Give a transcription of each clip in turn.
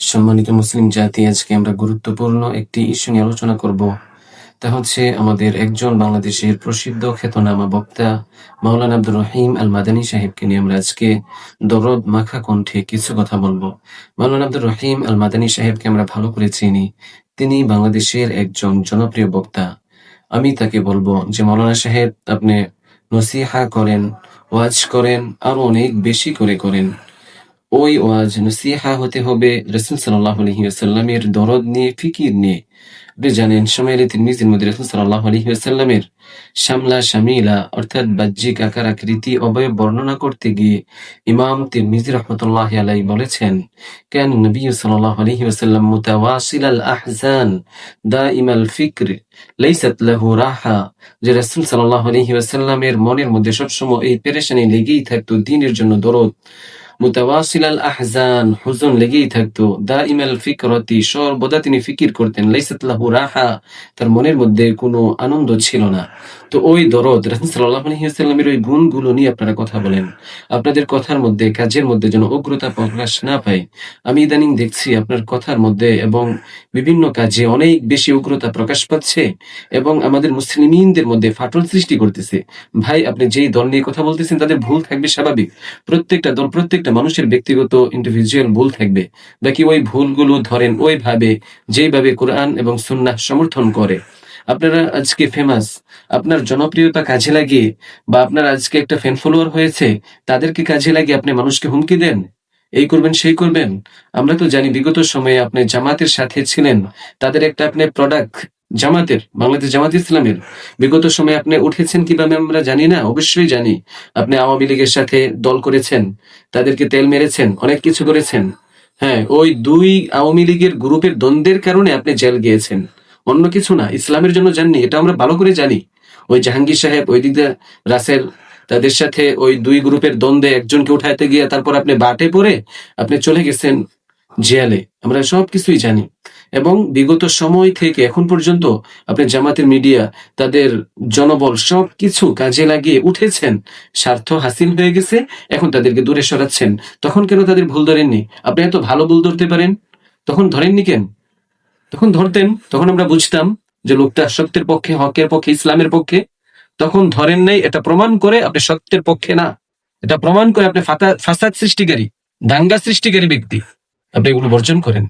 সম্মানিত মুসলিম জাতি, আজকে আমরা গুরুত্বপূর্ণ একটি ইস্যু নিয়ে আলোচনা করব। তা হচ্ছে আমাদের একজন বাংলাদেশের প্রসিদ্ধ খ্যাতনামা বক্তা মাওলানা আব্দুর রহিম আল মাদানী সাহেবকে নিয়ে আমরা আজকে দরদ মাখা কণ্ঠে কিছু কথা বলব। মাওলানা আব্দুর রহিম আল মাদানী সাহেবকে আমরা ভালো করে চিনি। তিনি বাংলাদেশের একজন জনপ্রিয় বক্তা। আমি তাকে বলব যে, মাওলানা সাহেব, আপনি নসিহা করেন ওয়াজ করেন আরও অনেক বেশি করে করেন। ওই ওয়াজ, নসিহা হতে হবে রসুল সাল্লাহ আলহি আসাল্লামের দরদ নিয়ে, ফিকির নিয়ে। আপনি জানেন, সময়ের মধ্যে রসুল সাল্লাহ আলহি আসাল্লামের শামলা শামিলা, অর্থাৎ বাহ্যিক আকার, আকৃতি, অবয়ব বর্ণনা করতে গিয়ে ইমাম রহমতুল্লাহ আলাই বলেছেন, কেন নবী সাল্লাহ আলহি আসাল্লাম মুতাওয়াসিল আল দা ইমাল ফিক্র, লাইসাত লাহু রাহা? যে মনের মধ্যে সবসময় এই পেরেশানি লেগেই থাকতো, দিনের জন্য দরদ। মুতাওয়াসিল আল আহজান হুজুন লেগেই থাকতো দা ফিকরতি সর্বদা তিনি ফিকির করতেন রাহা তার মনের মধ্যে কোনো আনন্দ ছিল না তো ওই দরদ ওই গুণগুলো নিয়ে আপনারা কথা বলেন আপনাদের কথার মধ্যে কাজের মধ্যে যেন উগ্রতা প্রকাশ না পায় আমি ইদানিং দেখছি আপনার কথার মধ্যে এবং বিভিন্ন কাজে অনেক বেশি উগ্রতা প্রকাশ পাচ্ছে এবং আমাদের মুসলিমদের মধ্যে ফাটল সৃষ্টি করতেছে ভাই আপনি যেই দল নিয়ে কথা বলতেছেন তাদের ভুল থাকবে স্বাভাবিক প্রত্যেকটা দল প্রত্যেকটা মানুষের ব্যক্তিগত ইন্ডিভিজুয়াল ভুল থাকবে। বাকি ওই ভুলগুলো ধরেন ওইভাবে, যেইভাবে কোরআন এবং সুন্নাহ সমর্থন করে। আপনারা আজকে ফেমাস আপনার জনপ্রিয়তা কাজে লাগিয়ে বা আপনার আজকে একটা ফ্যান ফলোয়ার হয়েছে, তাদেরকে কাজে লাগিয়ে আপনি মানুষকে হুমকি দেন? এই করবেন, সেই করবেন? আমরা তো জানি বিগত সময়ে আপনি জামাতের সাথে ছিলেন, তাদের একটা আপনি প্রোডাক্ট জামাতের, বাংলাদেশ জামাত ইসলামের। বিগত সময়ে আপনি উঠেছেন কীভাবে আমরা জানি না, অবশ্যই জানি। আপনি আওয়ামী লীগের সাথে দল করেছেন, তাদেরকে তেল মেরেছেন, অনেক কিছু করেছেন। হ্যাঁ ওই দুই আওয়ামী লীগের গ্রুপের দ্বন্দ্বের কারণে আপনি জেল গিয়েছেন। অন্য কিছু না, ইসলামের জন্য জাননি, এটা আমরা ভালো করে জানি। ওই জাহাঙ্গীর সাহেব, ওই দিক রাসেল, তাদের সাথে ওই দুই গ্রুপের দ্বন্দ্বে একজনকে উঠাইতে গিয়ে তারপর আপনি বাটে পড়ে আপনি চলে গেছেন জেলে। আমরা সব কিছুই জানি। এবং বিগত সময় থেকে এখন পর্যন্ত আপনি জামাতের মিডিয়া, তাদের জনবল সব কিছু কাজে লাগিয়ে উঠেছেন, স্বার্থ হাসিল হয়ে গেছে, এখন তাদেরকে দূরে সরাচ্ছেন। তখন কেন তাদের ভুল ধরেননি? আপনি এত ভালো ভুল ধরতে পারেন? তখন ধরেননি কেন? তখন ধরতেন, তখন আমরা বুঝতাম যে লোকটা সত্যের পক্ষে, হকের পক্ষে, ইসলামের পক্ষে। তখন ধরেন নাই, এটা প্রমাণ করে আপনি সত্যের পক্ষে না। এটা প্রমাণ করে আপনি ফাসাদ সৃষ্টিকারী, দাঙ্গা সৃষ্টিকারী ব্যক্তি। আপনি এগুলো বর্জন করেন।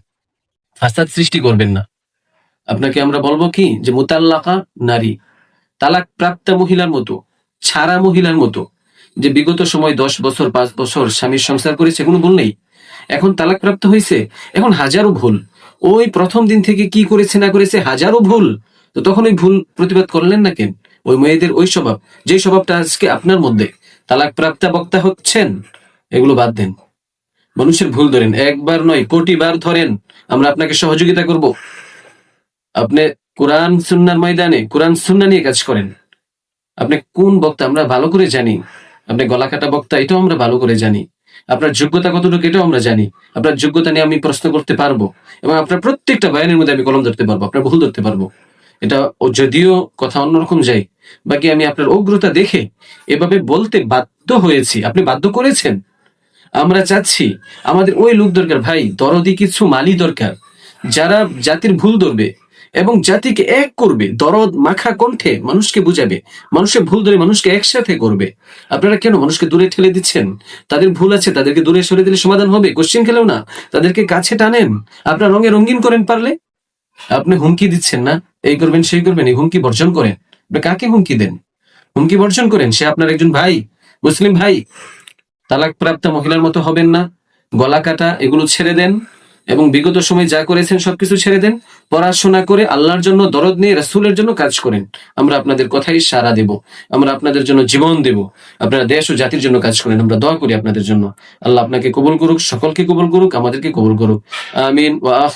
ফাসাদ সৃষ্টি করবেন না। আপনাকে আমরা বলব কি? যে মুতাল্লাকা নারী তালাক প্রাপ্তা মহিলার মতো, ছাড়া মহিলার মতো, যে বিগত সময় দশ বছর, পাঁচ বছর স্বামীর সংসার করেছে, কোনো ভুল নেই। এখন তালাক প্রাপ্ত হয়েছে, এখন হাজারো ভুল। ওই প্রথম দিন থেকে কি করেছে, না করেছে, হাজারো ভুল। তো তখন ওই ভুল প্রতিবাদ করলেন না কেন? ওই মেয়েদের ওই স্বভাব যে স্বভাবটা আজকে আপনার মধ্যে তালাক প্রাপ্তা বক্তা হচ্ছেন, এগুলো বাদ দেন। মানুষের ভুল ধরেন, একবার নয় কোটি বার ধরেন, আমরা আপনাকে সহযোগিতা করব। আপনি কোরআন, সুন্নার ময়দানে, কোরআন, সুন্না নিয়ে কাজ করেন। আপনি কোন বক্তা আমরা ভালো করে জানি? আপনি গলা কাটা বক্তা, এটাও আমরা ভালো করে জানি। আপনার যোগ্যতা কতটুকু, এটাও আমরা জানি। আপনার যোগ্যতা নিয়ে আমি প্রশ্ন করতে পারব এবং আপনার প্রত্যেকটা বয়ানের মধ্যে আমি কলম ধরতে পারব, আপনার ভুল ধরতে পারব। এটা যদিও কথা অন্যরকম যাই বাকি আমি আপনার অগ্রতা দেখে এভাবে বলতে বাধ্য হয়েছি। আপনি বাধ্য করেছেন। আমরা চাচ্ছি, আমাদের ওই লোক দরকার। ভাই, দরদি কিছু মালি দরকার। যারা জাতির ভুল ধরবে এবং জাতিকে এক করবে। দরদ মাখা কণ্ঠে মানুষকে বুঝাবে। মানুষের ভুল ধরে মানুষকে একসাথে করবে। আপনারা কেন মানুষকে দূরে ঠেলে দিচ্ছেন? তাদের ভুল আছে, তাদেরকে দূরে সরে দিলে সমাধান হবে। কোশ্চিন খেলেও না। তাদেরকে কাছে টানেন। আপনার রঙে রঙিন করেন পারলে? আপনি হুমকি দিচ্ছেন না? এই করবেন, সেই করবেন, এই হুমকি বর্জন করেন। কাকে হুমকি দেন? হুমকি বর্জন করেন? সে আপনার একজন ভাই, মুসলিম ভাই। তালাক প্রাপ্ত মহিলার মতো হবেন না। গলা কাটা, এগুলো ছেড়ে দেন এবং বিগত সময় যা করেছেন সবকিছু ছেড়ে দেন। পড়াশোনা করে আল্লাহর জন্য দরদ নিয়ে রাসূলের জন্য কাজ করেন। আমরা আপনাদের কথাই সাড়া দেব। আমরা আপনাদের জন্য জীবন দেব। আপনারা দেশ ও জাতির জন্য কাজ করেন। আমরা দোয়া করি আপনাদের জন্য। আল্লাহ আপনাকে কবুল করুক, সকলকে কবুল করুক, আমাদেরকে কবুল করুক। আমিন। ওয়া